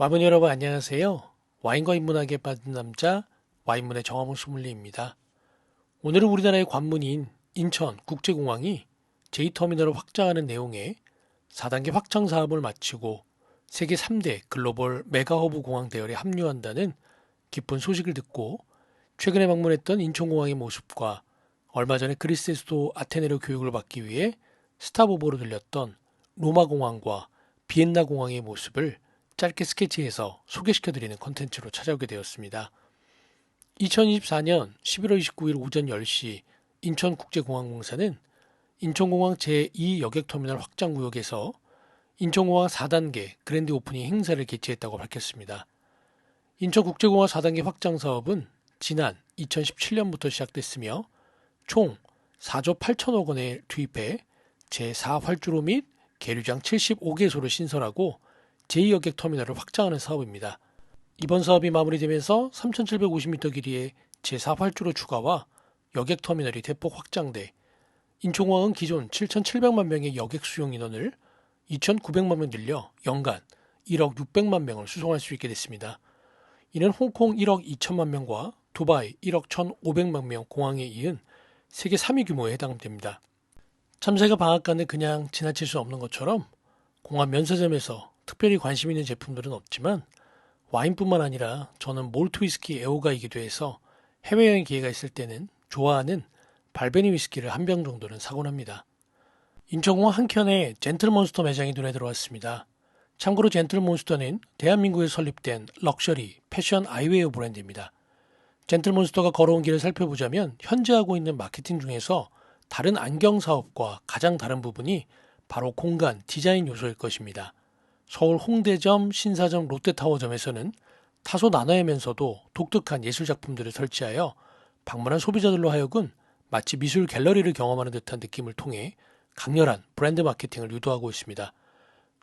와분 여러분 안녕하세요. 와인과 인문학에 빠진 남자 와인문의 정화문 소믈리입니다. 오늘은 우리나라의 관문인 인천 국제공항이 제2터미널을 확장하는 내용의 4단계 확장 사업을 마치고 세계 3대 글로벌 메가허브 공항 대열에 합류한다는 기쁜 소식을 듣고 최근에 방문했던 인천공항의 모습과 얼마 전에 그리스의 수도 아테네로 교육을 받기 위해 스타보보로 들렸던 로마공항과 비엔나 공항의 모습을 짧게 스케치해서 소개시켜드리는 컨텐츠로 찾아오게 되었습니다. 2024년 11월 29일 오전 10시 인천국제공항공사는 인천공항 제2여객터미널 확장구역에서 인천공항 4단계 그랜드 오프닝 행사를 개최했다고 밝혔습니다. 인천국제공항 4단계 확장 사업은 지난 2017년부터 시작됐으며 총 4조 8천억 원을 투입해 제4활주로 및 계류장 75개소를 신설하고 제2여객 터미널을 확장하는 사업입니다. 이번 사업이 마무리되면서 3,750m 길이의 제4활주로 추가와 여객 터미널이 대폭 확장돼 인천공항은 기존 7,700만 명의 여객 수용 인원을 2,900만 명 늘려 연간 1억 600만 명을 수송할 수 있게 됐습니다. 이는 홍콩 1억 2천만 명과 두바이 1억 1,500만 명 공항에 이은 세계 3위 규모에 해당됩니다. 참새가 방앗간을 그냥 지나칠 수 없는 것처럼 공항 면세점에서 특별히 관심 있는 제품들은 없지만 와인뿐만 아니라 저는 몰트 위스키 애호가이기도 해서 해외여행 기회가 있을 때는 좋아하는 발베니 위스키를 한 병 정도는 사곤 합니다. 인천공항 한켠에 젠틀몬스터 매장이 눈에 들어왔습니다. 참고로 젠틀몬스터는 대한민국에 설립된 럭셔리 패션 아이웨어 브랜드입니다. 젠틀몬스터가 걸어온 길을 살펴보자면 현재 하고 있는 마케팅 중에서 다른 안경 사업과 가장 다른 부분이 바로 공간 디자인 요소일 것입니다. 서울 홍대점, 신사점, 롯데타워점에서는 타소 나눠야면서도 독특한 예술 작품들을 설치하여 방문한 소비자들로 하여금 마치 미술 갤러리를 경험하는 듯한 느낌을 통해 강렬한 브랜드 마케팅을 유도하고 있습니다.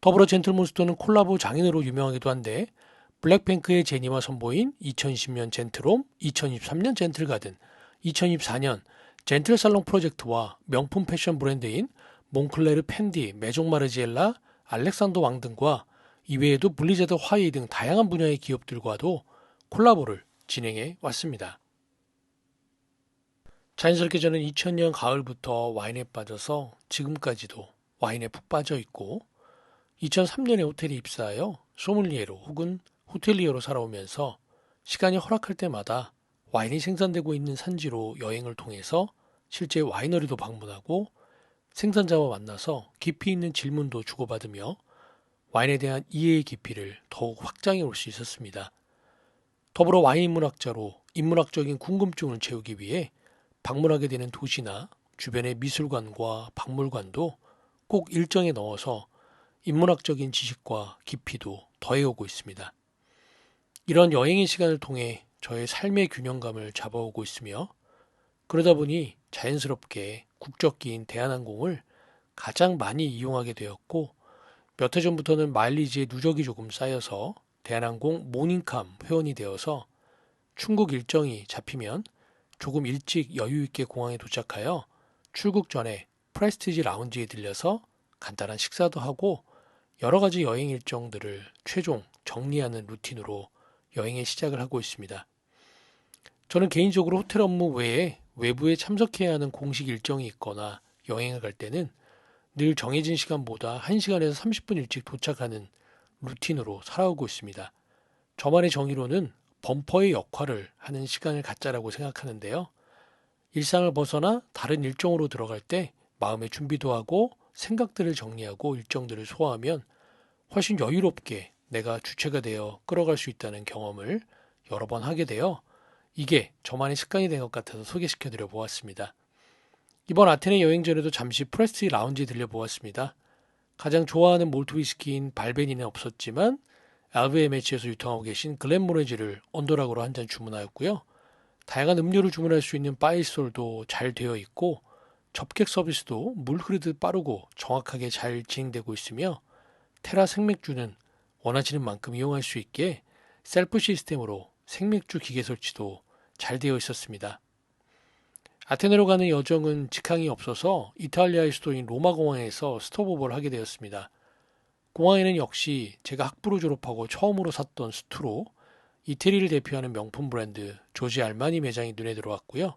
더불어 젠틀몬스터는 콜라보 장인으로 유명하기도 한데 블랙핑크의 제니와 선보인 2020년 젠틀홈, 2023년 젠틀가든, 2024년 젠틀살롱 프로젝트와 명품 패션 브랜드인 몽클레르 팬디, 메종 마르지엘라, 알렉산더 왕 등과 이외에도 블리자드 화웨이 등 다양한 분야의 기업들과도 콜라보를 진행해 왔습니다. 자연스럽게 저는 2000년 가을부터 와인에 빠져서 지금까지도 와인에 푹 빠져 있고 2003년에 호텔에 입사하여 소믈리에로 혹은 호텔리어로 살아오면서 시간이 허락할 때마다 와인이 생산되고 있는 산지로 여행을 통해서 실제 와이너리도 방문하고 생산자와 만나서 깊이 있는 질문도 주고받으며 와인에 대한 이해의 깊이를 더욱 확장해 올 수 있었습니다. 더불어 와인 인문학자로 인문학적인 궁금증을 채우기 위해 방문하게 되는 도시나 주변의 미술관과 박물관도 꼭 일정에 넣어서 인문학적인 지식과 깊이도 더해오고 있습니다. 이런 여행의 시간을 통해 저의 삶의 균형감을 잡아오고 있으며 그러다 보니 자연스럽게 국적기인 대한항공을 가장 많이 이용하게 되었고 몇 해 전부터는 마일리지의 누적이 조금 쌓여서 대한항공 모닝캄 회원이 되어서 충국 일정이 잡히면 조금 일찍 여유 있게 공항에 도착하여 출국 전에 프레스티지 라운지에 들려서 간단한 식사도 하고 여러 가지 여행 일정들을 최종 정리하는 루틴으로 여행의 시작을 하고 있습니다. 저는 개인적으로 호텔 업무 외에 외부에 참석해야 하는 공식 일정이 있거나 여행을 갈 때는 늘 정해진 시간보다 1시간에서 30분 일찍 도착하는 루틴으로 살아오고 있습니다. 저만의 정의로는 범퍼의 역할을 하는 시간을 갖자라고 생각하는데요. 일상을 벗어나 다른 일정으로 들어갈 때 마음의 준비도 하고 생각들을 정리하고 일정들을 소화하면 훨씬 여유롭게 내가 주체가 되어 끌어갈 수 있다는 경험을 여러 번 하게 되어 이게 저만의 습관이 된 것 같아서 소개시켜 드려 보았습니다. 이번 아테네 여행 전에도 잠시 프레스티 라운지에 들려 보았습니다. 가장 좋아하는 몰트 위스키인 발베니는 없었지만 LVMH에서 유통하고 계신 글렌모레지를 언더락으로 한 잔 주문하였고요. 다양한 음료를 주문할 수 있는 바이솔도 잘 되어 있고 접객 서비스도 물 흐르듯 빠르고 정확하게 잘 진행되고 있으며 테라 생맥주는 원하시는 만큼 이용할 수 있게 셀프 시스템으로 생맥주 기계 설치도 잘 되어 있었습니다. 아테네로 가는 여정은 직항이 없어서 이탈리아의 수도인 로마 공항에서 스톱오버를 하게 되었습니다. 공항에는 역시 제가 학부로 졸업하고 처음으로 샀던 수트로 이태리를 대표하는 명품 브랜드 조지 알마니 매장이 눈에 들어왔고요.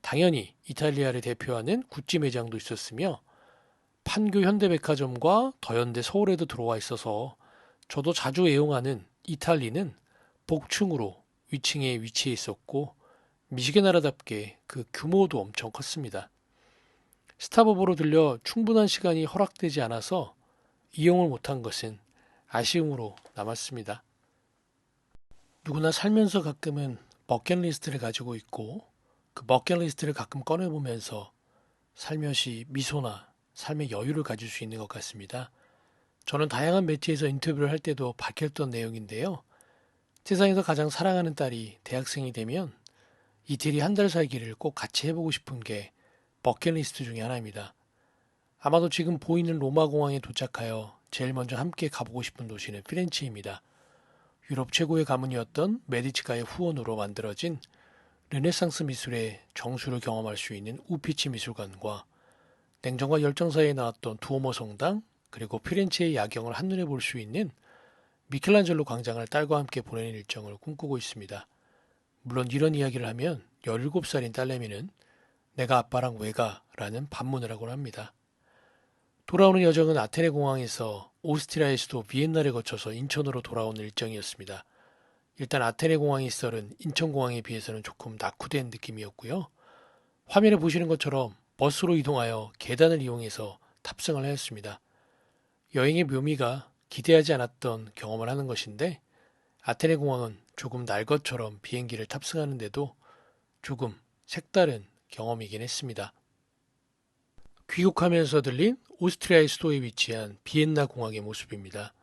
당연히 이탈리아를 대표하는 구찌 매장도 있었으며 판교 현대백화점과 더현대 서울에도 들어와 있어서 저도 자주 애용하는 이탈리는 복층으로 위층에 위치해 있었고 미식의 나라답게 그 규모도 엄청 컸습니다. 스타버버로 들려 충분한 시간이 허락되지 않아서 이용을 못한 것은 아쉬움으로 남았습니다. 누구나 살면서 가끔은 버킷리스트를 가지고 있고 그 버킷리스트를 가끔 꺼내보면서 살며시 미소나 삶의 여유를 가질 수 있는 것 같습니다. 저는 다양한 매체에서 인터뷰를 할 때도 밝혔던 내용인데요. 세상에서 가장 사랑하는 딸이 대학생이 되면 이태리 한 달 살기를 꼭 같이 해보고 싶은 게 버킷리스트 중에 하나입니다. 아마도 지금 보이는 로마 공항에 도착하여 제일 먼저 함께 가보고 싶은 도시는 피렌체입니다. 유럽 최고의 가문이었던 메디치가의 후원으로 만들어진 르네상스 미술의 정수를 경험할 수 있는 우피치 미술관과 냉정과 열정 사이에 나왔던 두오모 성당 그리고 피렌체의 야경을 한눈에 볼 수 있는 미켈란젤로 광장을 딸과 함께 보내는 일정을 꿈꾸고 있습니다. 물론 이런 이야기를 하면 17살인 딸내미는 내가 아빠랑 왜 가? 라는 반문을 하곤 합니다. 돌아오는 여정은 아테네 공항에서 오스트리아의 수도 비엔나를 거쳐서 인천으로 돌아오는 일정이었습니다. 일단 아테네 공항이 썰은 인천공항에 비해서는 조금 낙후된 느낌이었고요. 화면에 보시는 것처럼 버스로 이동하여 계단을 이용해서 탑승을 하였습니다. 여행의 묘미가 기대하지 않았던 경험을 하는 것인데 아테네 공항은 조금 날 것처럼 비행기를 탑승하는데도 조금 색다른 경험이긴 했습니다. 귀국하면서 들린 오스트리아의 수도에 위치한 비엔나 공항의 모습입니다.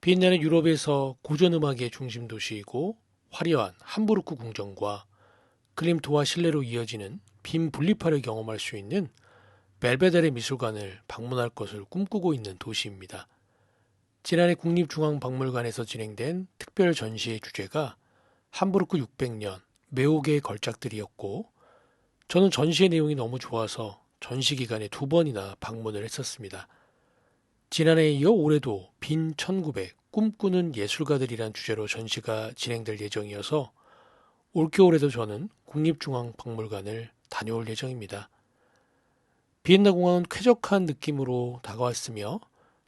비엔나는 유럽에서 고전 음악의 중심 도시이고 화려한 함부르크 궁전과 클림토와 실내로 이어지는 빈 분리파를 경험할 수 있는 벨베데레 미술관을 방문할 것을 꿈꾸고 있는 도시입니다. 지난해 국립중앙박물관에서 진행된 특별 전시의 주제가 함부르크 600년 매혹의 걸작들이었고 저는 전시의 내용이 너무 좋아서 전시 기간에 두 번이나 방문을 했었습니다. 지난해에 이어 올해도 빈 1900 꿈꾸는 예술가들이란 주제로 전시가 진행될 예정이어서 올겨울에도 저는 국립중앙박물관을 다녀올 예정입니다. 비엔나 공항은 쾌적한 느낌으로 다가왔으며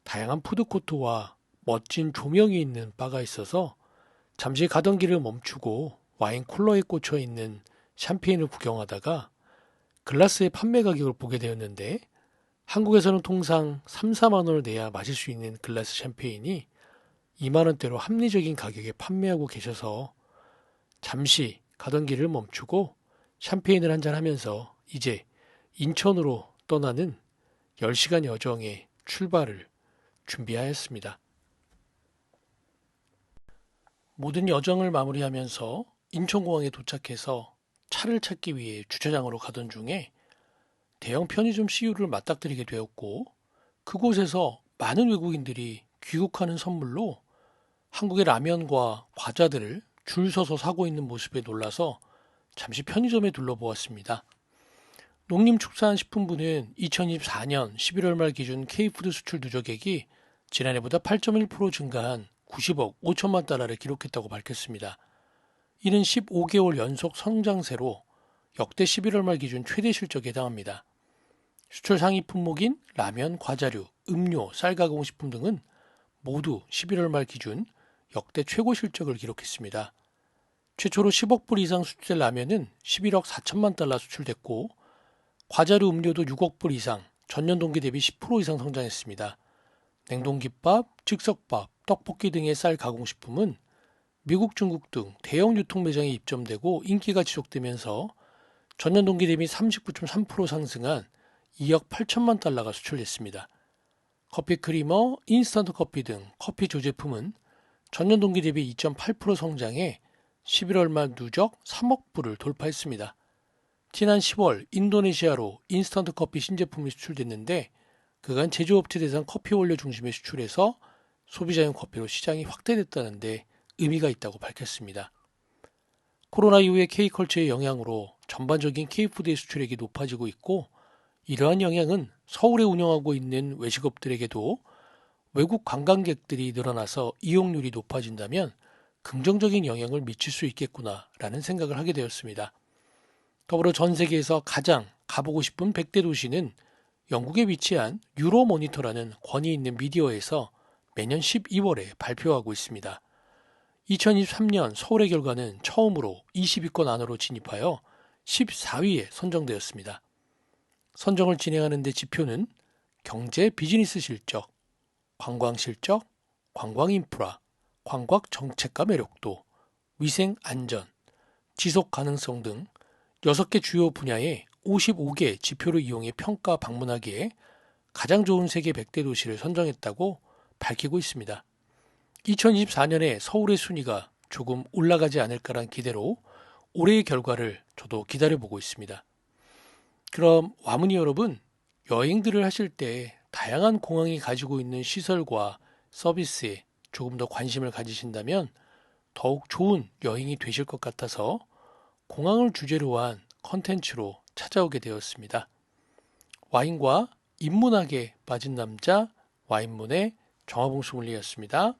다양한 푸드코트와 멋진 조명이 있는 바가 있어서 잠시 가던 길을 멈추고 와인 쿨러에 꽂혀 있는 샴페인을 구경하다가 글라스의 판매 가격을 보게 되었는데 한국에서는 통상 3, 4만 원을 내야 마실 수 있는 글라스 샴페인이 2만 원대로 합리적인 가격에 판매하고 계셔서 잠시 가던 길을 멈추고 샴페인을 한잔 하면서 이제 인천으로 떠나는 10시간 여정의 출발을 준비하였습니다. 모든 여정을 마무리하면서 인천공항에 도착해서 차를 찾기 위해 주차장으로 가던 중에 대형 편의점 CU를 맞닥뜨리게 되었고 그곳에서 많은 외국인들이 귀국하는 선물로 한국의 라면과 과자들을 줄 서서 사고 있는 모습에 놀라서 잠시 편의점에 둘러보았습니다. 농림축산식품부는 2024년 11월 말 기준 K푸드 수출 누적액이 지난해보다 8.1% 증가한 90억 5천만 달러를 기록했다고 밝혔습니다. 이는 15개월 연속 성장세로 역대 11월 말 기준 최대 실적에 해당합니다. 수출 상위 품목인 라면, 과자류, 음료, 쌀 가공식품 등은 모두 11월 말 기준 역대 최고 실적을 기록했습니다. 최초로 10억 불 이상 수출될 라면은 11억 4천만 달러 수출됐고 과자류 음료도 6억 불 이상 전년 동기 대비 10% 이상 성장했습니다. 냉동김밥, 즉석밥, 떡볶이 등의 쌀 가공식품은 미국, 중국 등 대형 유통 매장에 입점되고 인기가 지속되면서 전년 동기 대비 39.3% 상승한 2억 8천만 달러가 수출됐습니다. 커피 크리머, 인스턴트 커피 등 커피 조제품은 전년 동기 대비 2.8% 성장해 11월 말 누적 3억 불을 돌파했습니다. 지난 10월 인도네시아로 인스턴트 커피 신제품이 수출됐는데 그간 제조업체 대상 커피 원료 중심의 수출에서 소비자용 커피로 시장이 확대됐다는데 의미가 있다고 밝혔습니다. 코로나 이후의 K컬처의 영향으로 전반적인 K푸드의 수출액이 높아지고 있고 이러한 영향은 서울에 운영하고 있는 외식업들에게도 외국 관광객들이 늘어나서 이용률이 높아진다면 긍정적인 영향을 미칠 수 있겠구나라는 생각을 하게 되었습니다. 더불어 전 세계에서 가장 가보고 싶은 100대 도시는 영국에 위치한 유로모니터라는 권위 있는 미디어에서 매년 12월에 발표하고 있습니다. 2023년 서울의 결과는 처음으로 20위권 안으로 진입하여 14위에 선정되었습니다. 선정을 진행하는 데 지표는 경제 비즈니스 실적, 관광 실적, 관광 인프라, 관광 정책과 매력도, 위생 안전, 지속 가능성 등 6개 주요 분야의 55개 지표를 이용해 평가 방문하기에 가장 좋은 세계 100대 도시를 선정했다고 밝히고 있습니다. 2024년에 서울의 순위가 조금 올라가지 않을까란 기대로 올해의 결과를 저도 기다려보고 있습니다. 그럼 와문이 여러분, 여행들을 하실 때 다양한 공항이 가지고 있는 시설과 서비스에 조금 더 관심을 가지신다면 더욱 좋은 여행이 되실 것 같아서 공항을 주제로 한 컨텐츠로 찾아오게 되었습니다. 와인과 인문학에 빠진 남자 와인문의 정화봉 소믈리였습니다.